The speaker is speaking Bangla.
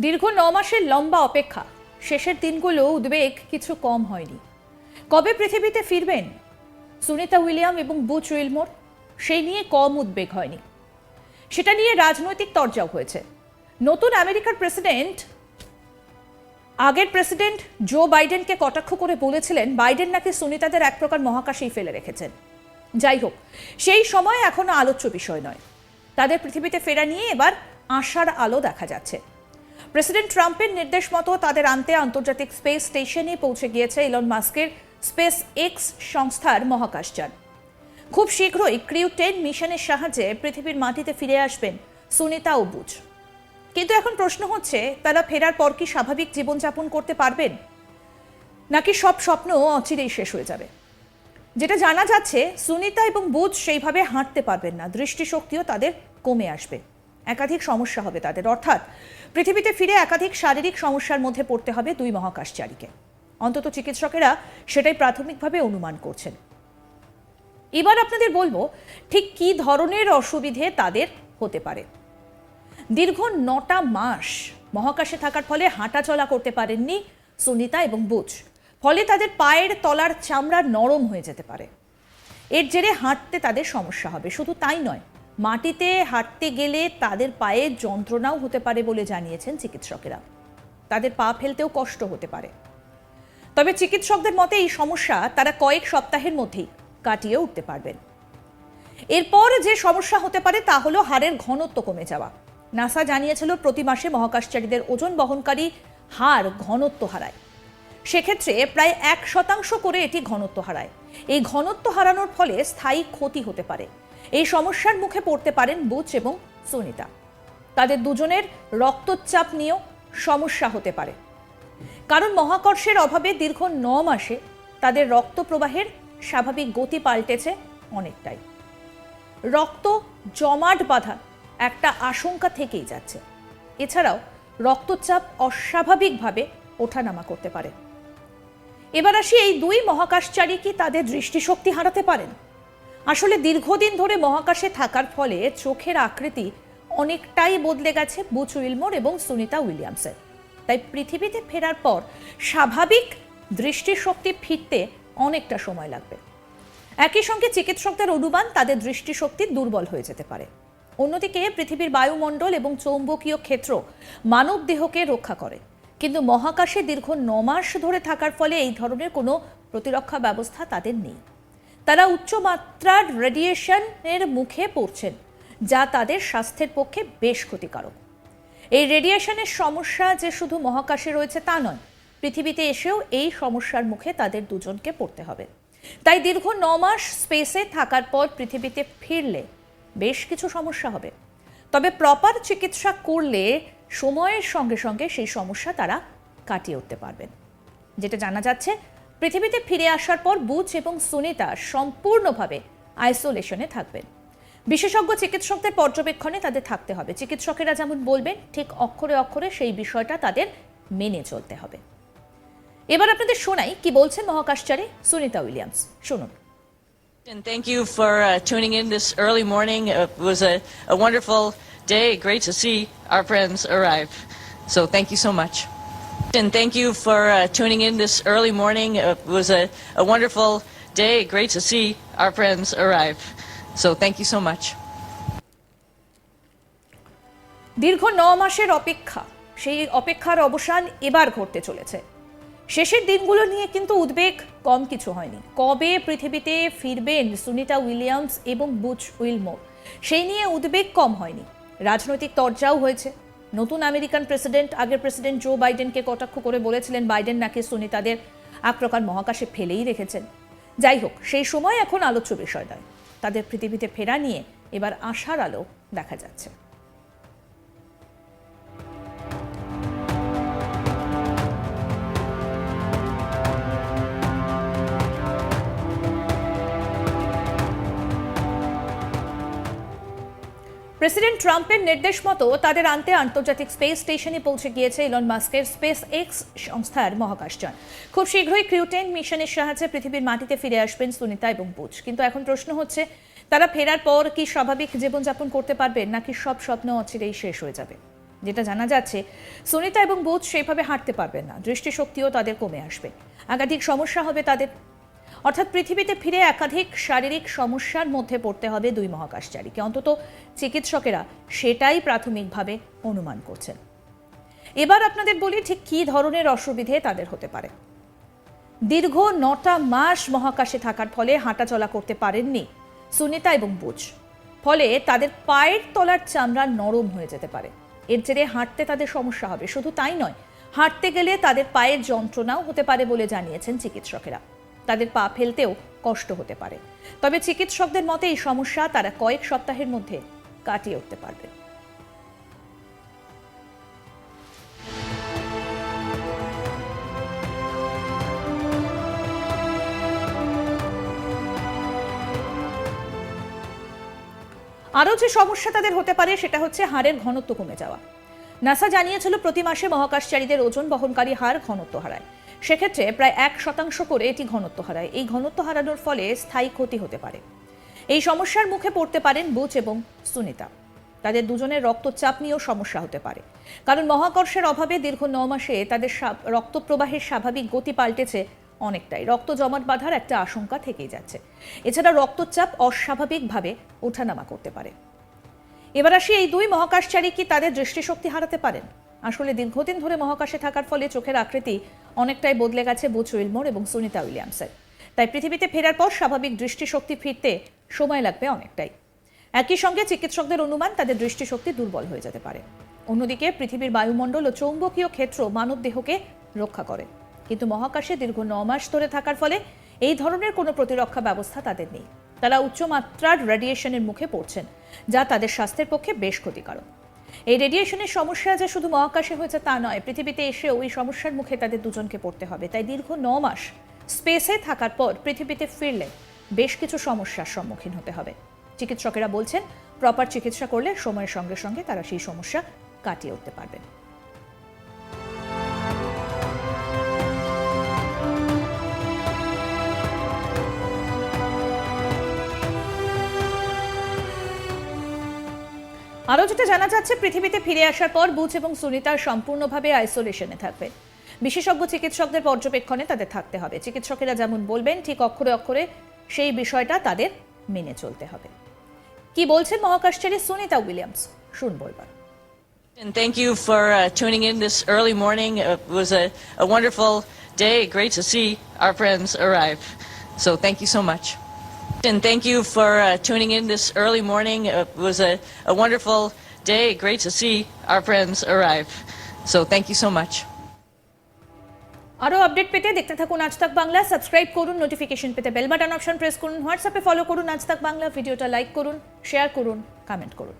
দীর্ঘ ন মাসের লম্বা অপেক্ষা। শেষের দিনগুলো উদ্বেগ কিছু কম হয়নি। কবে পৃথিবীতে ফিরবেন? সুনিতা উইলিয়াম এবং বুচ উইলমোর? সেই নিয়ে কম উদ্বেগ হয়নি। সেটা নিয়ে রাজনৈতিক তরজাও হয়েছে। নতুন আমেরিকার প্রেসিডেন্ট, আগের প্রেসিডেন্ট জো বাইডেনকে কটাক্ষ করে বলেছিলেন, বাইডেন নাকি সুনিতাদের এক প্রকার মহাকাশেই ফেলে রেখেছেন। যাই হোক, সেই সময় এখনও আলোচ্য বিষয় নয়। তাদের পৃথিবীতে ফেরা নিয়ে এবার আশার আলো দেখা যাচ্ছে। প্রেসিডেন্ট ট্রাম্পের নির্দেশ মতো তাদের আনতে আন্তর্জাতিক স্পেস স্টেশনে পৌঁছে গিয়েছে ইলন মাস্কের স্পেস এক্স সংস্থার মহাকাশযান খুব শীঘ্রই ক্রিউ টেন মিশনের সাহায্যে পৃথিবীর মাটিতে ফিরে আসবেন সুনিতা বুচ কিন্তু এখন প্রশ্ন হচ্ছে, তারা ফেরার পর কি স্বাভাবিক জীবনযাপন করতে পারবেন? নাকি সব স্বপ্ন অচিরেই শেষ হয়ে যাবে? যেটা জানা যাচ্ছে, সুনিতা এবং বুধ সেইভাবে হাঁটতে পারবেন না। দৃষ্টিশক্তিও তাদের কমে আসবে। একাধিক সমস্যা হবে তাদের। অর্থাৎ পৃথিবীতে ফিরে একাধিক শারীরিক সমস্যার মধ্যে পড়তে হবে দুই মহাকাশচারীকে। অন্তত চিকিৎসকেরা সেটাই প্রাথমিকভাবে অনুমান করছেন। এবার আপনাদের বলব, ঠিক কী ধরনের অসুবিধে তাদের হতে পারে? দীর্ঘ নটা মাস মহাকাশে থাকার ফলে হাঁটা চলা করতে পারেননি সুনিতা এবং বুচ ফলে তাদের পায়ের তলার চামড়া নরম হয়ে যেতে পারে। এর জেরে হাঁটতে তাদের সমস্যা হবে। শুধু তাই নয় মাটিতে হাঁটতে গেলে তাদের পায়ে যন্ত্রণাও হতে পারে বলে জানিয়েছেন চিকিৎসকেরা। তাদের পা ফেলতেও কষ্ট হতে পারে। তবে চিকিৎসকদের মতে এই সমস্যা তারা কয়েক সপ্তাহের মধ্যেই কাটিয়ে উঠতে পারবেন। এরপর যে সমস্যা হতে পারে তা হলো হাড়ের ঘনত্ব কমে যাওয়া। নাসা জানিয়েছিল, প্রতি মাসে মহাকাশচারীদের ওজন বহনকারী হাড় ঘনত্ব হারায়। সেক্ষেত্রে প্রায় এক শতাংশ করে এটি ঘনত্ব হারায়। এই ঘনত্ব হারানোর ফলে স্থায়ী ক্ষতি হতে পারে। এই সমস্যার মুখে পড়তে পারেন বুচ এবং সুনিতা। তাদের দুজনের রক্তচাপ নিয়েও সমস্যা হতে পারে। কারণ মহাকর্ষের অভাবে দীর্ঘ ন মাসে তাদের রক্ত প্রবাহের স্বাভাবিক গতি পাল্টেছে অনেকটাই। রক্ত জমাট বাঁধা একটা আশঙ্কা থেকেই যাচ্ছে। এছাড়াও রক্তচাপ অস্বাভাবিকভাবে ওঠানামা করতে পারে। এবার আসি এই দুই মহাকাশচারী কি তাদের দৃষ্টিশক্তি হারাতে পারেন? আসলে দীর্ঘদিন ধরে মহাকাশে থাকার ফলে চোখের আকৃতি অনেকটাই বদলে গেছে বুচ উইলমোর এবং সুনিতা উইলিয়ামসের। তাই পৃথিবীতে ফেরার পর স্বাভাবিক দৃষ্টিশক্তি ফিরতে অনেকটা সময় লাগবে। একই সঙ্গে চিকিৎসকদের অনুমান তাদের দৃষ্টিশক্তি দুর্বল হয়ে যেতে পারে। অন্যদিকে পৃথিবীর বায়ুমণ্ডল এবং চৌম্বকীয় ক্ষেত্র মানব দেহকে রক্ষা করে। কিন্তু মহাকাশে দীর্ঘ ন মাস ধরে থাকার ফলে এই ধরনের কোনো প্রতিরক্ষা ব্যবস্থা তাদের নেই। তারা উচ্চমাত্রার রেডিয়েশনের মুখে পড়ছেন, যা তাদের স্বাস্থ্যের পক্ষে বেশ ক্ষতিকারক। এই রেডিয়েশনের সমস্যা যে শুধু মহাকাশে রয়েছে তা নয়, পৃথিবীতে এসেও এই সমস্যার মুখে তাদের দুজনকে পড়তে হবে। তাই দীর্ঘ ন মাস স্পেসে থাকার পর পৃথিবীতে ফিরলে বেশ কিছু সমস্যা হবে। তবে প্রপার চিকিৎসা করলে সময়ের সঙ্গে সঙ্গে সেই সমস্যা তারা কাটিয়ে উঠতে পারবেন। যেটা জানা যাচ্ছে পৃথিবীতে ফিরে আসার পর বুচ এবং সুনিতা সম্পূর্ণভাবে আইসোলেশনে থাকবেন বিশেষজ্ঞ চিকিৎসকদের পর্যবেক্ষণে তাদের থাকতে হবে চিকিৎসকেরা যেমন বলবেন ঠিক অক্ষরে অক্ষরে সেই বিষয়টা তাদের মেনে চলতে হবে এবার আপনাদের শোনাই কি বলছেন মহাকাশচারী সুনিতা উইলিয়ামস শুনুন And thank you for uh, tuning in this early morning. It was a, a wonderful day. Great to see our friends arrive. So thank you so much. And thank you for uh, tuning in this early morning. It was a, a wonderful day. Great to see our friends arrive. So thank you so much. দীর্ঘ ন মাসের অপেক্ষা সেই অপেক্ষার অবসান এবার ঘটতে চলেছে শেষের দিনগুলো নিয়ে কিন্তু উদ্বেগ কম কিছু হয়নি কবে পৃথিবীতে ফিরবেন সুনিতা উইলিয়ামস এবং বুচ উইলমোর সেই নিয়ে উদ্বেগ কম হয়নি রাজনৈতিক তরজাও হয়েছে নতুন আমেরিকান প্রেসিডেন্ট, আগের প্রেসিডেন্ট জো বাইডেনকে কটাক্ষ করে বলেছিলেন বাইডেন নাকি সুনিতাদের এক প্রকার মহাকাশে ফেলেই রেখেছেন। যাই হোক, সেই সময় এখন আলোচ্য বিষয় নয়। তাদের পৃথিবীতে ফেরা নিয়ে এবার আশার আলো দেখা যাচ্ছে। প্রেসিডেন্ট ট্রাম্পের নির্দেশ মতো তাদের আনতে আন্তর্জাতিক স্পেস স্টেশনে পৌঁছে গিয়েছে ইলন মাস্কের স্পেস এক্স সংস্থার মহাকাশযান। খুব শীঘ্রই ক্রিউটেন মিশনের সাহায্যে পৃথিবীর মাটিতে ফিরে আসবেন সুনিতা এবং বুচ কিন্তু এখন প্রশ্ন হচ্ছে, তারা ফেরার পর কি স্বাভাবিক জীবনযাপন করতে পারবেন নাকি সব স্বপ্ন অচিরেই শেষ হয়ে যাবে? যেটা জানা যাচ্ছে, সুনিতা এবং বোধ সেইভাবে হাঁটতে পারবেন না। দৃষ্টিশক্তিও তাদের কমে আসবে। একাধিক সমস্যা হবে তাদের অর্থাৎ পৃথিবীতে ফিরে একাধিক শারীরিক সমস্যার মধ্যে পড়তে হবে দুই মহাকাশচারীকে। অন্তত চিকিৎসকেরা সেটাই প্রাথমিকভাবে অনুমান করছেন। এবার আপনাদের বলি ঠিক কী ধরনের অসুবিধে তাদের হতে পারে। দীর্ঘ নটা মাস মহাকাশে থাকার ফলে হাঁটাচলা করতে পারেননি সুনিতা এবং বুঝ ফলে তাদের পায়ের তলার চামড়া নরম হয়ে যেতে পারে। এর জেরে হাঁটতে তাদের সমস্যা হবে। শুধু তাই নয়, হাঁটতে গেলে তাদের পায়ের যন্ত্রণাও হতে পারে বলে জানিয়েছেন চিকিৎসকেরা। তাদের পা ফেলতেও কষ্ট হতে পারে। তবে চিকিৎসকদের মতে এই সমস্যা তারা কয়েক সপ্তাহের মধ্যে কাটিয়ে উঠতে পারবে। আরও যে সমস্যা তাদের হতে পারে সেটা হচ্ছে হাড়ের ঘনত্ব কমে যাওয়া। নাসা জানিয়েছিল, প্রতি মাসে মহাকাশচারীদের ওজন বহনকারী হাড় ঘনত্ব হারায়। সেক্ষেত্রে প্রায় এক শতাংশ করে এটি ঘনত্ব হারায়। এই ঘনত্ব হারানোর ফলে স্থায়ী ক্ষতি হতে পারে। এই সমস্যার মুখে পড়তে পারেন বুচ এবং সুনিতা। তাদের দুজনের রক্তচাপ নিয়েও সমস্যা হতে পারে। কারণ মহাকর্ষের অভাবে দীর্ঘ ন মাসে তাদের রক্ত প্রবাহের স্বাভাবিক গতি পাল্টেছে অনেকটাই। রক্ত জমাট বাঁধার একটা আশঙ্কা থেকেই যাচ্ছে। এছাড়া রক্তচাপ অস্বাভাবিকভাবে ওঠানামা করতে পারে। এবার আসি এই দুই মহাকাশচারী কি তাদের দৃষ্টিশক্তি হারাতে পারেন? আসলে দীর্ঘদিন ধরে মহাকাশে থাকার ফলে চোখের আকৃতি অনেকটাই বদলে গেছে বুচ উইলমোর এবং সুনিতা উইলিয়ামসের। তাই পৃথিবীতে ফেরার পর স্বাভাবিক দৃষ্টিশক্তি ফিরতে সময় লাগবে অনেকটাই। একই সঙ্গে চিকিৎসকদের অনুমান, তাদের দৃষ্টিশক্তি দুর্বল হয়ে যেতে পারে। অন্যদিকে পৃথিবীর বায়ুমণ্ডল ও চৌম্বকীয় ক্ষেত্র মানব দেহকে রক্ষা করে। কিন্তু মহাকাশে দীর্ঘ ন মাস ধরে থাকার ফলে এই ধরনের কোনো প্রতিরক্ষা ব্যবস্থা তাদের নেই। তারা উচ্চমাত্রার রেডিয়েশনের মুখে পড়ছেন, যা তাদের স্বাস্থ্যের পক্ষে বেশ ক্ষতিকারক। এই রেডিয়েশনের সমস্যা যে শুধু মহাকাশে হয়েছে তা নয়, পৃথিবীতে এসেও এই সমস্যার মুখে তাদের দুজনকে পড়তে হবে। তাই দীর্ঘ ন মাস স্পেসে থাকার পর পৃথিবীতে ফিরলে বেশ কিছু সমস্যার সম্মুখীন হতে হবে। চিকিৎসকেরা বলছেন প্রপার চিকিৎসা করলে সময়ের সঙ্গে সঙ্গে তারা সেই সমস্যা কাটিয়ে উঠতে পারবেন। আরও যেটা জানা যাচ্ছে পৃথিবীতে ফিরে আসার পর বুচ এবং সুনিতা সম্পূর্ণভাবে আইসোলেশনে থাকবে বিশেষজ্ঞ চিকিৎসকদের পর্যবেক্ষণে তাদের থাকতে হবে চিকিৎসকেরা যেমন বলবেন ঠিক অক্ষরে অক্ষরে সেই বিষয়টা তাদের মেনে চলতে হবে কি বলছেন মহাকাশচারী সুনিতা উইলিয়ামস শুনব এবার And thank you for uh, tuning in this early morning. It was a, a wonderful day. Great to see our friends arrive. So thank you so much. And thank you for uh, tuning in this early morning. It was a, a wonderful day. Great to see our friends arrive. So thank you so much. আরও আপডেট পেতে দেখতে থাকুন আজ তাক বাংলা সাবস্ক্রাইব করুন নোটিফিকেশন পেতে বেল বাটন অপশন প্রেস করুন হোয়াটসঅ্যাপে ফলো করুন আজ তাক বাংলা ভিডিওটা লাইক করুন শেয়ার করুন কমেন্ট করুন